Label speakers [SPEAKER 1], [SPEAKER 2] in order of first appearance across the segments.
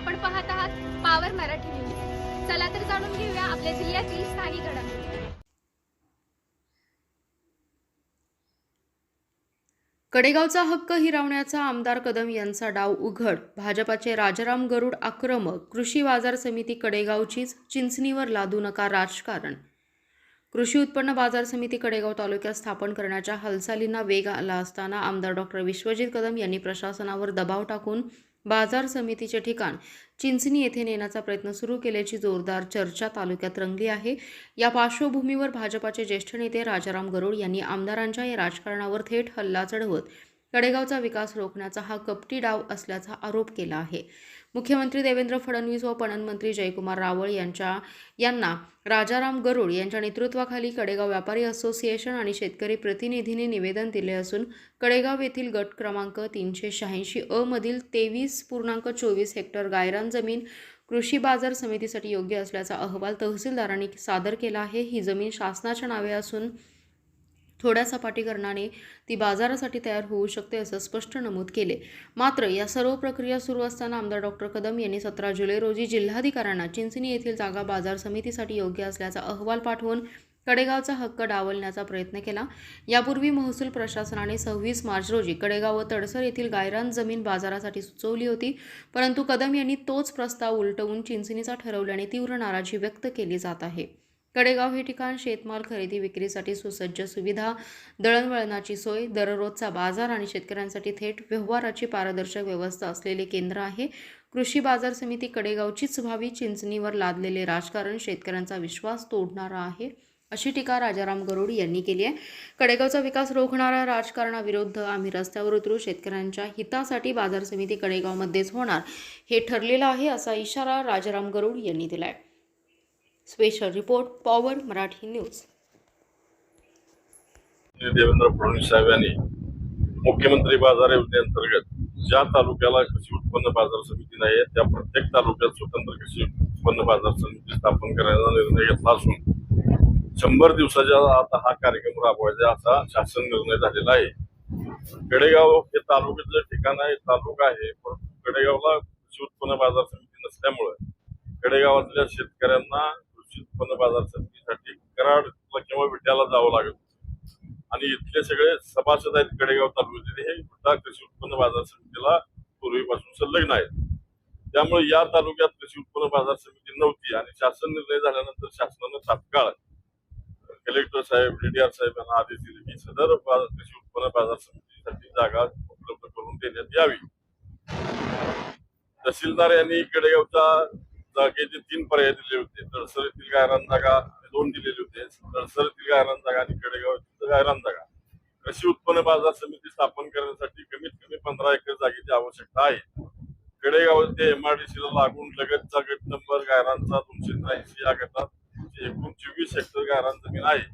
[SPEAKER 1] आपण पाहत आहात पावर मराठी न्यूज चला तर जाणून घेऊया आपल्या जिल्ह्यातील स्थानिक घडामोडी.
[SPEAKER 2] कडेगावचा हक्क हिरावण्याचा आमदार कदम यांचा डाव उघड. भाजपाचे राजाराम गरुड आक्रमक. कृषी बाजार समिती कडेगावचीच चिंचणीवर लादू नका राजकारण. कृषी उत्पन्न बाजार समिती कडेगाव तालुक्यात स्थापन करण्याच्या हालचालींना वेग आला असताना आमदार डॉक्टर विश्वजित कदम यांनी प्रशासनावर दबाव टाकून बाजार समितीचे ठिकाण. चिंचणी येथे नेण्याचा प्रयत्न सुरू केल्याची जोरदार चर्चा तालुक्यात रंगली आहे. या पार्श्वभूमीवर भाजपाचे ज्येष्ठ नेते राजाराम गरुड यांनी आमदारांच्या या राजकारणावर थेट हल्ला चढवत कडेगावचा विकास रोखण्याचा हा कपटी डाव असल्याचा आरोप केला आहे. मुख्यमंत्री देवेंद्र फडणवीस व पणन मंत्री जयकुमार रावळ यांच्या यांना राजाराम गरुड यांच्या नेतृत्वाखाली कडेगाव व्यापारी असोसिएशन आणि शेतकरी प्रतिनिधींनी निवेदन दिले असून कडेगाव येथील गट क्रमांक तीनशे शहाऐंशी अ मधील तेवीस पूर्णांक चोवीस हेक्टर गायरान जमीन कृषी बाजार समितीसाठी योग्य असल्याचा अहवाल तहसीलदारांनी सादर केला आहे. ही जमीन शासनाच्या नावे असून थोड्या सपाटीकरणाने ती बाजारासाठी तयार होऊ शकते असं स्पष्ट नमूद केले. मात्र या सर्व प्रक्रिया सुरू असताना आमदार डॉक्टर कदम यांनी सतरा जुलै रोजी जिल्हाधिकाऱ्यांना चिंचणी येथील जागा बाजार समितीसाठी योग्य असल्याचा अहवाल पाठवून कडेगावचा हक्क डावलण्याचा प्रयत्न केला. यापूर्वी महसूल प्रशासनाने सव्वीस मार्च रोजी कडेगाव व तडसर येथील गायरान जमीन बाजारासाठी सुचवली होती. परंतु कदम यांनी तोच प्रस्ताव उलटवून चिंचणीचा ठरवल्याने तीव्र नाराजी व्यक्त केली जात आहे. कडेगाव हे ठिकाण शेतमाल खरेदी विक्रीसाठी सुसज्ज सुविधा दळणवळणाची सोय दररोजचा बाजार आणि शेतकऱ्यांसाठी थेट व्यवहाराची पारदर्शक व्यवस्था असलेले केंद्र आहे. कृषी बाजार समिती कडेगावचीच व्हावी चिंचणीवर लादलेले राजकारण शेतकऱ्यांचा विश्वास तोडणारा आहे अशी टीका राजाराम गरुड यांनी केली आहे. कडेगावचा विकास रोखणाऱ्या राजकारणाविरुद्ध आम्ही रस्त्यावर उतरू शेतकऱ्यांच्या हितासाठी बाजार समिती कडेगावमध्येच होणार हे ठरलेलं आहे असा इशारा राजाराम गरुड यांनी दिला आहे special report power Marathi news.
[SPEAKER 3] Devendra Fadnavis साहेब यांनी मुख्यमंत्री बाजार योजनेअंतर्गत ज्या तालुक्याला कृषी उत्पन्न बाजार समिती नाही आहे त्या प्रत्येक तालुक्यात स्वतंत्र कृषी उत्पन्न बाजार समिती स्थापन करायचा निर्णय घेतला असून शंभर दिवसाच्या आता हा कार्यक्रम राबवायचा असा शासन निर्णय झालेला आहे. कडेगाव हे तालुक्याचं ठिकाण आहे तालुका आहे परंतु कडेगावला कृषी उत्पन्न बाजार समिती नसल्यामुळं कडेगावातल्या शेतकऱ्यांना उत्पन्न बाजार समितीसाठी कराडला किंवा विट्याला जावं लागत आणि इथले सगळे सभासद आहेत कडेगाव तालुक्यातील हे विटा कृषी उत्पन्न बाजार समितीला पूर्वीपासून संलग्न आहेत. त्यामुळे या तालुक्यात कृषी उत्पन्न बाजार समिती नव्हती आणि शासन निर्णय झाल्यानंतर शासनानं तात्काळ कलेक्टर साहेब डीडीआर साहेब यांना आदेश दिले की सदर कृषी उत्पन्न बाजार समितीसाठी जागा उपलब्ध करून देण्यात यावी. तहसीलदार यांनी कडेगावचा जागेचे तीन पर्याय दिले होते. तळसरीतील गायरान जागा दोन दिलेले होते. तळसरीतील गायरान जागा आणि कडेगाव गायरान जागा. कृषी उत्पन्न बाजार समिती स्थापन करण्यासाठी कमीत कमी पंधरा एकर जागेची आवश्यकता आहे. कडेगाव ते एमआरडीसीला लागून लगतचा गट नंबर गायरांचा दोनशे त्र्याऐंशी या गटात एकूण चोवीस हेक्टर गायरान जमीन आहे.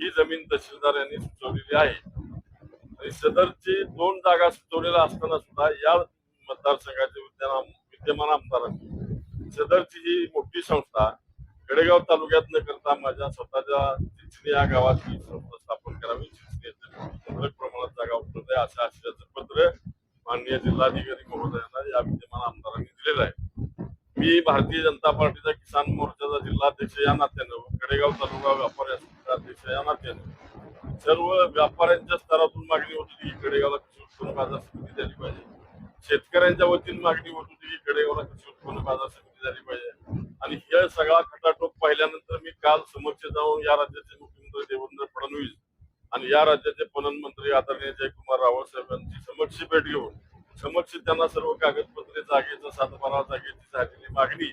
[SPEAKER 3] ही जमीन तहसीलदार यांनी सुचवलेली आहे. आणि सदरची दोन जागा सुचवलेल्या असताना सुद्धा या मतदारसंघाचे विद्यमान विद्यमान आमदारांनी सदरची ही मोठी संस्था कडेगाव तालुक्यात न करता माझ्या स्वतःच्या चिंचणी या गावात ही संस्था स्थापन करावी. मुबलक प्रमाणात जागा उपलब्ध आहे. अशा आशयाचं पत्र माननीय जिल्हाधिकारी महोदयांना या विद्यमान आमदारांनी दिलेलं आहे. मी भारतीय जनता पार्टीचा किसान मोर्चाचा जिल्हाध्यक्ष या नात्यानं कडेगाव तालुका व्यापारी अध्यक्ष या नात्यानं सर्व व्यापाऱ्यांच्या स्तरातून मागणी होत होती की कडेगावला कृषी उत्पन्न बाजार समिती झाली पाहिजे. शेतकऱ्यांच्या वतीने मागणी होत होती की कडेगावला कृषी उत्पन्न बाजार समिती झाली पाहिजे. आणि हे सगळा खटाटोप पाहिल्यानंतर मी काल समक्ष जाऊन या राज्याचे मुख्यमंत्री देवेंद्र फडणवीस आणि या राज्याचे पणन मंत्री आदरणीय जयकुमार रावळ साहेबांची समक्ष भेट घेऊन समक्ष त्यांना सर्व कागदपत्रे जागेचा सातबारा जागेची झालेली मागणी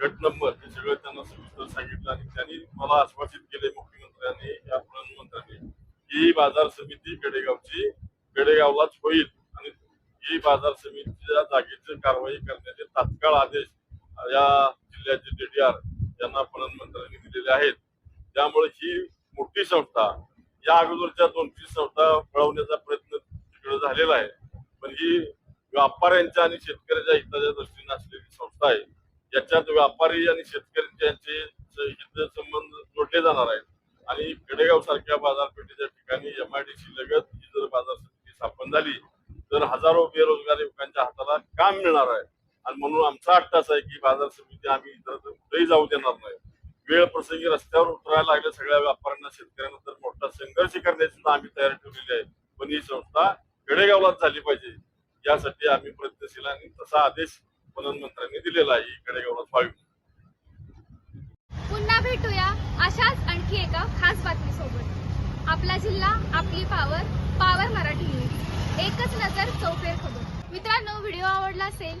[SPEAKER 3] गट नंबर हे सगळं त्यांना सविस्तर सांगितलं आणि त्यांनी मला आश्वासित केले मुख्यमंत्र्यांनी या पणन मंत्र्यांनी की ही बाजार समिती गडेगावची गडेगावलाच होईल आणि ही बाजार समितीच्या जागेची कारवाई करण्याचे तात्काळ आदेश या जिल्ह्याचे डीडीआर यांना पणन मंत्र्यांनी दिलेले आहेत. त्यामुळे ही मोठी संस्था या अगोदरच्या दोन तीन संस्था पळवण्याचा प्रयत्न तिकडे झालेला आहे. पण ही व्यापाऱ्यांच्या आणि शेतकऱ्याच्या हिताच्या दृष्टीने असलेली संस्था आहे. याच्यात व्यापारी आणि शेतकऱ्यांचे यांचे हित संबंध जोडले जाणार आहेत. आणि कडेगाव सारख्या बाजारपेठेच्या ठिकाणी एम आय डी सी लगत ही जर बाजार समिती स्थापन झाली तर हजारो बेरोजगार युवकांच्या हाताला काम मिळणार आहे. आणि म्हणून आमचा अट्टास आहे की बाजार समिती आम्ही इतर कुठेही जाऊ देणार नाही. वेळ प्रसंगी रस्त्यावर उतरायला लागल्या सगळ्या व्यापाऱ्यांना शेतकऱ्यांना तर मोठा संघर्ष करण्याची सुद्धा आम्ही तयारी ठेवलेली आहे. पण ही संस्था खेडेगावात झाली पाहिजे. यासाठी आम्ही प्रयत्नशील आणि तसा आदेश पणन मंत्र्यांनी दिलेला आहे. ही खेडेगावात व्हावी
[SPEAKER 1] पुन्हा भेटूया अशाच आणखी एका खास बातमी सोबत आपला जिल्हा आपली पावर पावर मराठी न्यूज. एकच नजर चौफेर खबर. मित्रांनो व्हिडिओ आवडला असेल